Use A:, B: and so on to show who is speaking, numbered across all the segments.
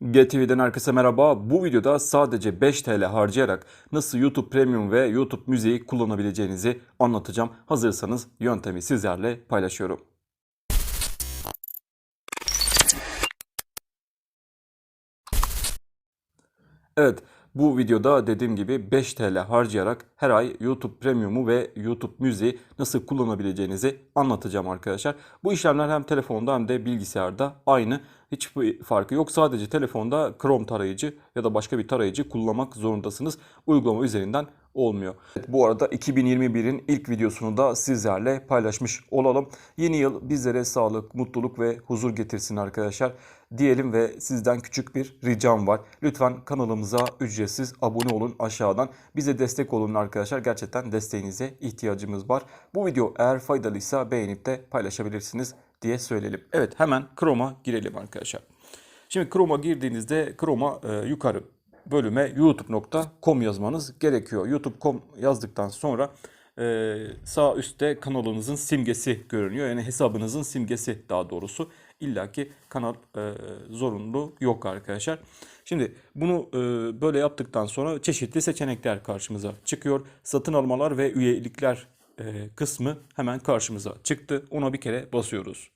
A: GTV'den herkese merhaba. Bu videoda sadece 5 TL harcayarak nasıl YouTube Premium ve YouTube Müziği kullanabileceğinizi anlatacağım. Hazırsanız yöntemi sizlerle paylaşıyorum. Evet, bu videoda dediğim gibi 5 TL harcayarak her ay YouTube Premium'u ve YouTube Müziği nasıl kullanabileceğinizi anlatacağım arkadaşlar. Bu işlemler hem telefonda hem de bilgisayarda aynı. Hiçbir farkı yok. Sadece telefonda Chrome tarayıcı ya da başka bir tarayıcı kullanmak zorundasınız. Uygulama üzerinden olmuyor. Evet, bu arada 2021'in ilk videosunu da sizlerle paylaşmış olalım. Yeni yıl bizlere sağlık, mutluluk ve huzur getirsin arkadaşlar diyelim ve sizden küçük bir ricam var. Lütfen kanalımıza ücretsiz abone olun aşağıdan. Bize destek olun arkadaşlar. Gerçekten desteğinize ihtiyacımız var. Bu video eğer faydalıysa beğenip de paylaşabilirsiniz diye söyleyelim. Evet hemen Chrome'a girelim arkadaşlar. Şimdi Chrome'a girdiğinizde Chrome'a e, yukarı bölüme youtube.com yazmanız gerekiyor. youtube.com yazdıktan sonra e, sağ üstte kanalınızın simgesi görünüyor. Yani hesabınızın simgesi daha doğrusu. İlla ki kanal e, zorunlu yok arkadaşlar. Şimdi bunu e, böyle yaptıktan sonra çeşitli seçenekler karşımıza çıkıyor. Satın almalar ve üyelikler e, kısmı hemen karşımıza çıktı. Ona bir kere basıyoruz.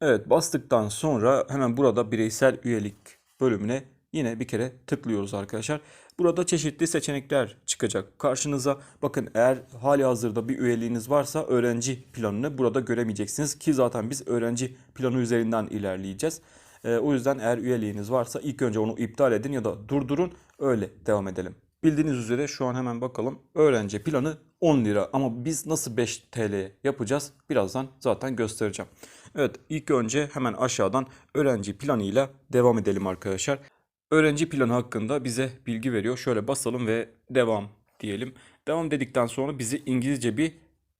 A: Evet bastıktan sonra hemen burada bireysel üyelik bölümüne yine bir kere tıklıyoruz arkadaşlar. Burada çeşitli seçenekler çıkacak karşınıza. Bakın eğer hali hazırda bir üyeliğiniz varsa öğrenci planını burada göremeyeceksiniz. Ki zaten biz öğrenci planı üzerinden ilerleyeceğiz. Ee, o yüzden eğer üyeliğiniz varsa ilk önce onu iptal edin ya da durdurun öyle devam edelim. Bildiğiniz üzere şu an hemen bakalım. Öğrenci planı 10 lira ama biz nasıl 5 TL yapacağız birazdan zaten göstereceğim. Evet ilk önce hemen aşağıdan öğrenci planıyla devam edelim arkadaşlar. Öğrenci planı hakkında bize bilgi veriyor. Şöyle basalım ve devam diyelim. Devam dedikten sonra bizi İngilizce bir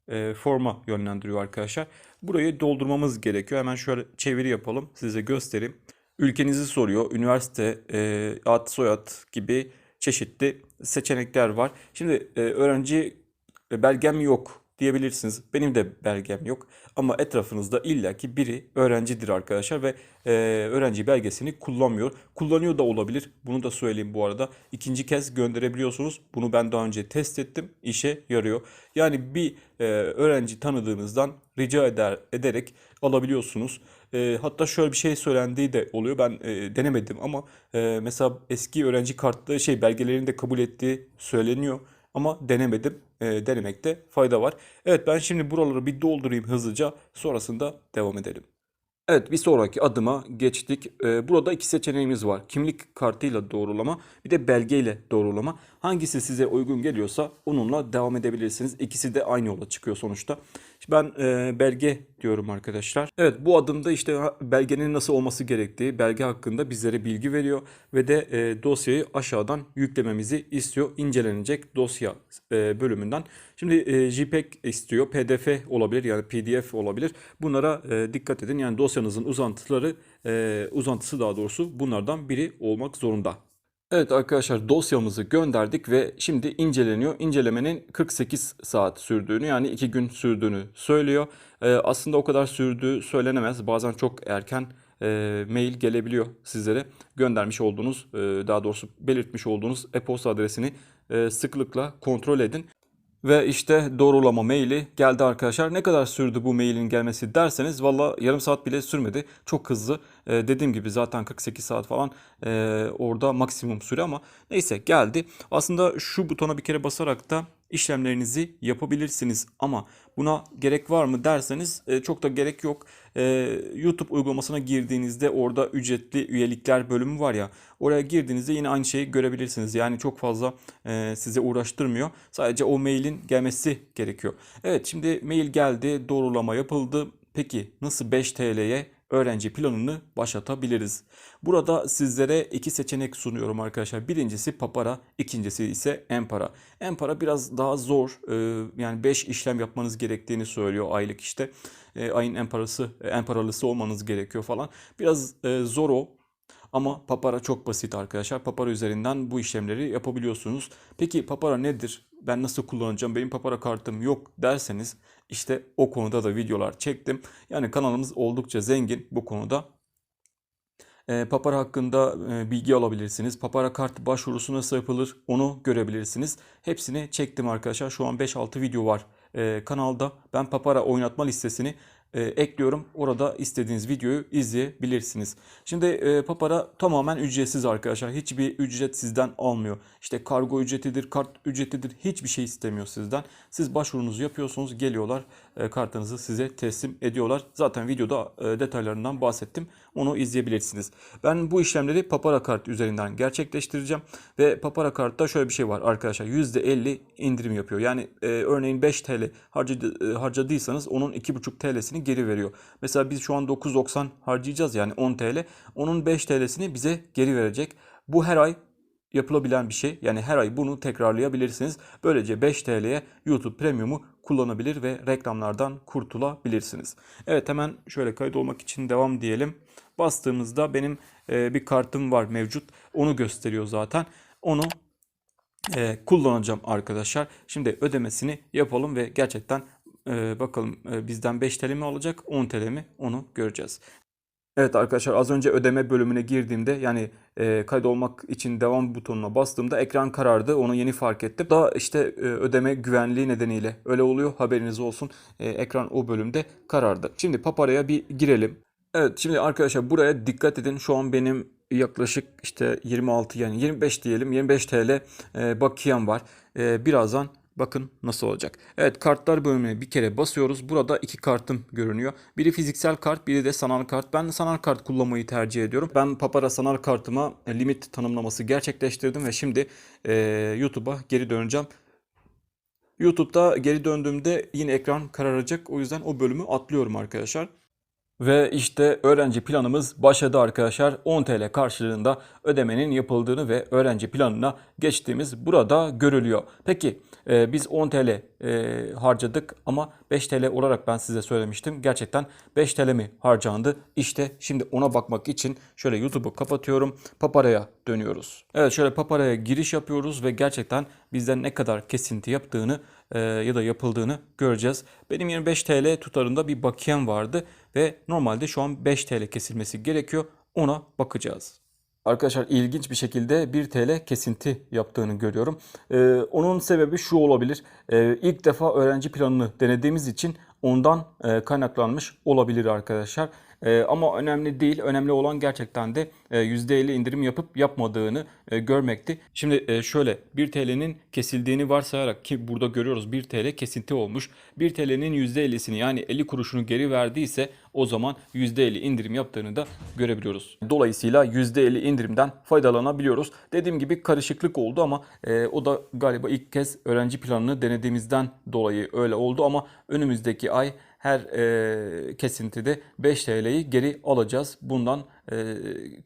A: e, forma yönlendiriyor arkadaşlar. Burayı doldurmamız gerekiyor. Hemen şöyle çeviri yapalım. Size göstereyim. Ülkenizi soruyor. Üniversite, e, ad, soyad gibi çeşitli seçenekler var. Şimdi e, öğrenci e, belgem yok diyebilirsiniz. Benim de belgem yok. Ama etrafınızda illaki biri öğrencidir arkadaşlar ve e, öğrenci belgesini kullanmıyor. Kullanıyor da olabilir. Bunu da söyleyeyim bu arada. İkinci kez gönderebiliyorsunuz. Bunu ben daha önce test ettim. İşe yarıyor. Yani bir e, öğrenci tanıdığınızdan rica eder ederek alabiliyorsunuz. E, hatta şöyle bir şey söylendiği de oluyor. Ben e, denemedim ama e, mesela eski öğrenci kartlı şey belgelerini de kabul ettiği söyleniyor. Ama denemedim. E, denemekte fayda var. Evet ben şimdi buraları bir doldurayım hızlıca. Sonrasında devam edelim. Evet bir sonraki adıma geçtik. Ee, burada iki seçeneğimiz var. Kimlik kartıyla doğrulama bir de belgeyle doğrulama. Hangisi size uygun geliyorsa onunla devam edebilirsiniz. İkisi de aynı yola çıkıyor sonuçta. Ben e, belge diyorum arkadaşlar. Evet bu adımda işte belgenin nasıl olması gerektiği belge hakkında bizlere bilgi veriyor. Ve de e, dosyayı aşağıdan yüklememizi istiyor. İncelenecek dosya e, bölümünden. Şimdi e, JPEG istiyor. PDF olabilir yani PDF olabilir. Bunlara e, dikkat edin. Yani dosyanızın uzantıları e, uzantısı daha doğrusu bunlardan biri olmak zorunda. Evet arkadaşlar dosyamızı gönderdik ve şimdi inceleniyor. İncelemenin 48 saat sürdüğünü yani 2 gün sürdüğünü söylüyor. E, aslında o kadar sürdüğü söylenemez. Bazen çok erken e, mail gelebiliyor sizlere. Göndermiş olduğunuz e, daha doğrusu belirtmiş olduğunuz e-posta adresini e, sıklıkla kontrol edin. Ve işte doğrulama maili geldi arkadaşlar. Ne kadar sürdü bu mailin gelmesi derseniz valla yarım saat bile sürmedi. Çok hızlı. Ee, dediğim gibi zaten 48 saat falan ee, orada maksimum süre ama neyse geldi. Aslında şu butona bir kere basarak da işlemlerinizi yapabilirsiniz ama buna gerek var mı derseniz e, çok da gerek yok. E, YouTube uygulamasına girdiğinizde orada ücretli üyelikler bölümü var ya oraya girdiğinizde yine aynı şeyi görebilirsiniz. Yani çok fazla e, size uğraştırmıyor. Sadece o mailin gelmesi gerekiyor. Evet şimdi mail geldi doğrulama yapıldı. Peki nasıl 5 TL'ye öğrenci planını başlatabiliriz. Burada sizlere iki seçenek sunuyorum arkadaşlar. Birincisi Papara, ikincisi ise Empara. Empara biraz daha zor. Ee, yani 5 işlem yapmanız gerektiğini söylüyor aylık işte. Ee, ayın emparası, emparalısı olmanız gerekiyor falan. Biraz e, zor o. Ama Papara çok basit arkadaşlar. Papara üzerinden bu işlemleri yapabiliyorsunuz. Peki Papara nedir? Ben nasıl kullanacağım? Benim Papara kartım yok derseniz işte o konuda da videolar çektim. Yani kanalımız oldukça zengin bu konuda. e, Papara hakkında e, bilgi alabilirsiniz. Papara kart başvurusu nasıl yapılır onu görebilirsiniz. Hepsini çektim arkadaşlar. Şu an 5-6 video var e, kanalda. Ben Papara oynatma listesini e, ekliyorum. Orada istediğiniz videoyu izleyebilirsiniz. Şimdi e, Papara tamamen ücretsiz arkadaşlar. Hiçbir ücret sizden almıyor. İşte kargo ücretidir, kart ücretidir. Hiçbir şey istemiyor sizden. Siz başvurunuzu yapıyorsunuz. Geliyorlar e, kartınızı size teslim ediyorlar. Zaten videoda e, detaylarından bahsettim. Onu izleyebilirsiniz. Ben bu işlemleri Papara kart üzerinden gerçekleştireceğim. Ve Papara kartta şöyle bir şey var arkadaşlar. %50 indirim yapıyor. Yani e, örneğin 5 TL harcadı, e, harcadıysanız onun 2,5 TL'sini geri veriyor. Mesela biz şu an 9.90 harcayacağız yani 10 TL. Onun 5 TL'sini bize geri verecek. Bu her ay yapılabilen bir şey. Yani her ay bunu tekrarlayabilirsiniz. Böylece 5 TL'ye YouTube Premium'u kullanabilir ve reklamlardan kurtulabilirsiniz. Evet hemen şöyle kayıt olmak için devam diyelim. Bastığımızda benim e, bir kartım var mevcut. Onu gösteriyor zaten. Onu e, kullanacağım arkadaşlar. Şimdi ödemesini yapalım ve gerçekten e, bakalım e, bizden 5 TL mi alacak 10 TL mi onu göreceğiz. Evet arkadaşlar az önce ödeme bölümüne girdiğimde yani e, kaydolmak için devam butonuna bastığımda ekran karardı. Onu yeni fark ettim. Daha işte e, ödeme güvenliği nedeniyle öyle oluyor. Haberiniz olsun. E, ekran o bölümde karardı. Şimdi Papara'ya bir girelim. Evet şimdi arkadaşlar buraya dikkat edin. Şu an benim yaklaşık işte 26 yani 25 diyelim 25 TL e, bakiyem var. E, birazdan Bakın nasıl olacak. Evet kartlar bölümüne bir kere basıyoruz. Burada iki kartım görünüyor. Biri fiziksel kart, biri de sanal kart. Ben sanal kart kullanmayı tercih ediyorum. Ben Papara sanal kartıma e, limit tanımlaması gerçekleştirdim ve şimdi e, YouTube'a geri döneceğim. YouTube'da geri döndüğümde yine ekran kararacak. O yüzden o bölümü atlıyorum arkadaşlar. Ve işte öğrenci planımız başladı arkadaşlar. 10 TL karşılığında ödemenin yapıldığını ve öğrenci planına geçtiğimiz burada görülüyor. Peki e, biz 10 TL e, harcadık ama 5 TL olarak ben size söylemiştim. Gerçekten 5 TL mi harcandı? İşte şimdi ona bakmak için şöyle YouTube'u kapatıyorum. Papara'ya dönüyoruz. Evet şöyle Papara'ya giriş yapıyoruz ve gerçekten bizden ne kadar kesinti yaptığını e, ya da yapıldığını göreceğiz. Benim 25 TL tutarında bir bakiyem vardı ve normalde şu an 5 TL kesilmesi gerekiyor. Ona bakacağız. Arkadaşlar ilginç bir şekilde 1 TL kesinti yaptığını görüyorum. Ee, onun sebebi şu olabilir. Ee, ilk defa öğrenci planını denediğimiz için ondan e, kaynaklanmış olabilir arkadaşlar. E, ama önemli değil. Önemli olan gerçekten de e, %50 indirim yapıp yapmadığını e, görmekti. Şimdi e, şöyle 1 TL'nin kesildiğini varsayarak ki burada görüyoruz 1 TL kesinti olmuş. 1 TL'nin %50'sini yani 50 kuruşunu geri verdiyse o zaman %50 indirim yaptığını da görebiliyoruz. Dolayısıyla %50 indirimden faydalanabiliyoruz. Dediğim gibi karışıklık oldu ama e, o da galiba ilk kez öğrenci planını denediğimizden dolayı öyle oldu ama önümüzdeki ay her e, kesintide 5 TL'yi geri alacağız. Bundan e,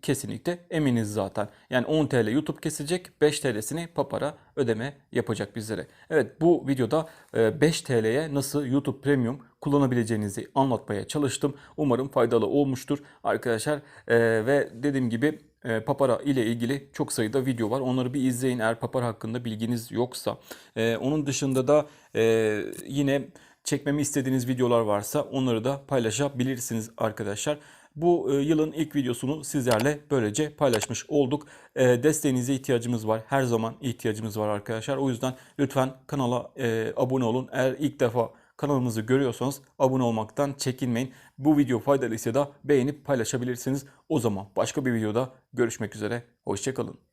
A: kesinlikle eminiz zaten. Yani 10 TL YouTube kesecek, 5 TL'sini Papara ödeme yapacak bizlere. Evet bu videoda e, 5 TL'ye nasıl YouTube Premium kullanabileceğinizi anlatmaya çalıştım. Umarım faydalı olmuştur arkadaşlar. E, ve dediğim gibi e, Papara ile ilgili çok sayıda video var. Onları bir izleyin eğer Papara hakkında bilginiz yoksa. E, onun dışında da e, yine çekmemi istediğiniz videolar varsa onları da paylaşabilirsiniz arkadaşlar. Bu e, yılın ilk videosunu sizlerle böylece paylaşmış olduk. E, desteğinize ihtiyacımız var. Her zaman ihtiyacımız var arkadaşlar. O yüzden lütfen kanala e, abone olun. Eğer ilk defa kanalımızı görüyorsanız abone olmaktan çekinmeyin. Bu video faydalıysa da beğenip paylaşabilirsiniz. O zaman başka bir videoda görüşmek üzere. Hoşçakalın.